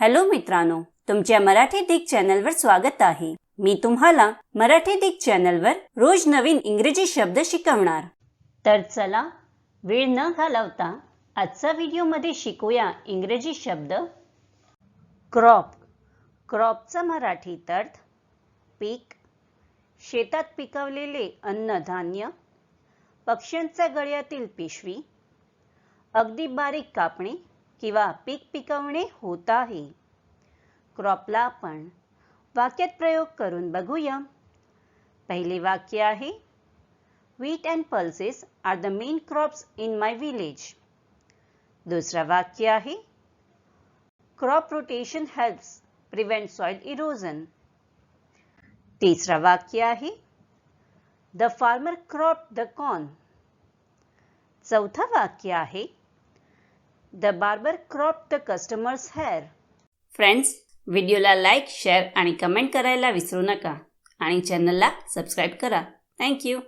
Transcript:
Hello मित्रांनो तुमच्या मराठी दिग चॅनलवर स्वागत आहे. मी तुम्हाला मराठी दिग चॅनलवर रोज नवीन इंग्रजी शब्द शिकवणार. तर चला वेळ न घालवता आजचा व्हिडिओमध्ये शिकूया इंग्रजी शब्द. क्रॉप. क्रॉपचा मराठीत अर्थ पीक. शेतात पिकवलेले अन्नधान्य. पक्ष्यांच्या गळ्यातील पिशवी. अगदी बारीक कापणी. किंवा पीक पिकवणे होत आहे. क्रॉपला आपण वाक्यात प्रयोग करून बघूया. पहिले वाक्य आहे wheat and pulses are the main crops in my village दुसरं वाक्य आहे crop rotation helps prevent soil erosion तिसरा वाक्य आहे the farmer crop the corn चौथा वाक्य आहे the barber crop the customers hair. Friends व्हिडिओला लाईक शेअर आणि कमेंट करायला विसरू नका. आणि चॅनलला सबस्क्राईब करा. थँक्यू